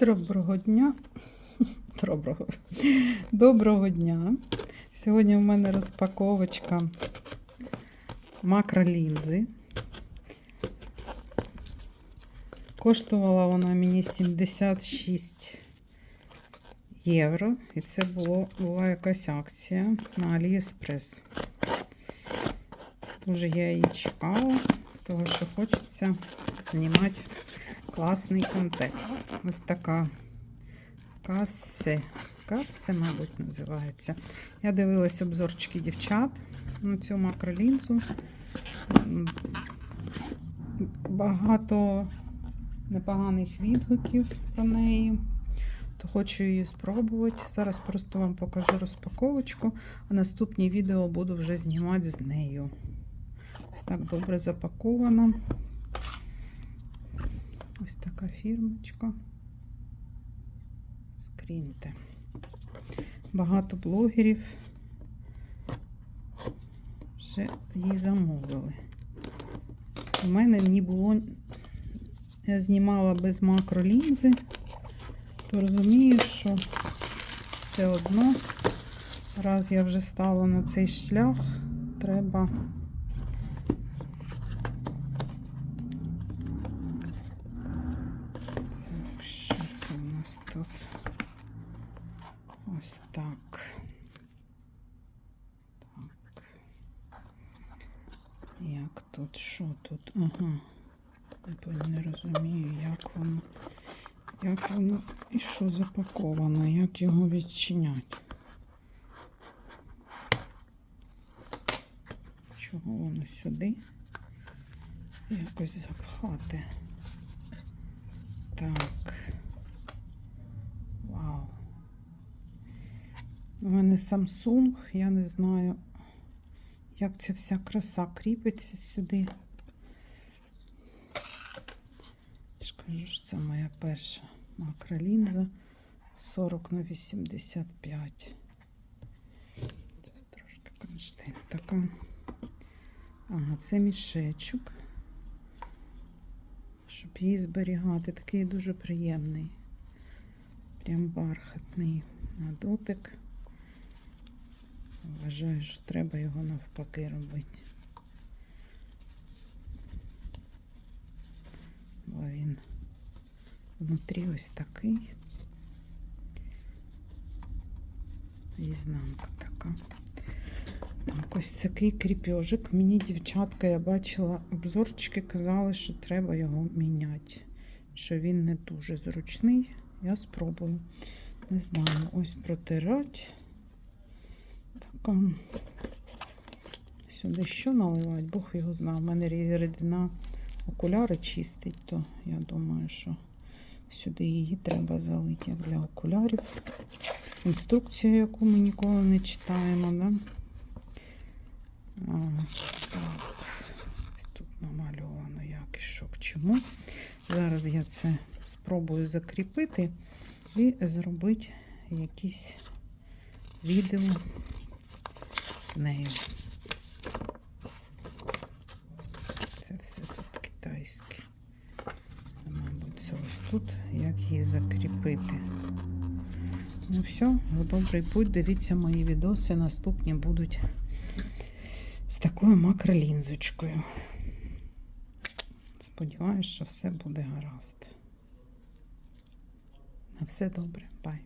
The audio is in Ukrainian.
Доброго дня. Доброго. Доброго дня. Сьогодні в мене розпаковочка макролінзи. Коштувала вона мені 76 євро. І це було, була якась акція на AliExpress. Дуже я її чекала, тому що хочеться знімати класний контент. Ось така каси. Каси, мабуть, називається. Я дивилась обзорчики дівчат на цю макролінзу. Багато непоганих відгуків про неї. То хочу її спробувати. Зараз просто вам покажу розпаковочку, а наступні відео буду вже знімати з нею. Ось так добре запаковано. Ось така фірмочка. Скріньте. Багато блогерів вже її замовили. У мене не було. Я знімала без макролінзи, то розумію, що все одно, раз я вже стала на цей шлях, треба. Так, що це у нас тут? Ось так. Так. Як тут? Що тут? Ага. Я пон- не розумію, як воно. Як воно і що запаковано, як його відчиняти. Чого воно сюди? Якось запхати. Так. У мене Samsung, я не знаю, як ця вся краса кріпиться сюди. Скажу, що це моя перша макролінза 40 на 85. Зараз трошки кронштейн така. Ага, це мішечок щоб її зберігати. Такий дуже приємний. Прям бархатний на дотик. Вважаю, що треба його навпаки робити. Бо він внутрі ось такий. І знамка така. Так, ось такий кріпежик. Мені дівчатка, я бачила обзорчики, казали, що треба його міняти. Що він не дуже зручний. Я спробую. Не знаю, ось протирати. Така. Сюди що наливати? Бог його знає. У мене рідина окуляри чистить, то я думаю, що сюди її треба залити як для окулярів. Інструкцію, яку ми ніколи не читаємо, да? А, так, тут намальовано як і що к чому. Зараз я це спробую закріпити і зробити якісь відео з нею. Це все тут китайське. Мабуть, це ось тут, як її закріпити. Ну все, в добрий путь. Дивіться мої відоси. Наступні будуть з такою макролінзочкою. Сподіваюсь, що все буде гаразд. На все добре. Бай.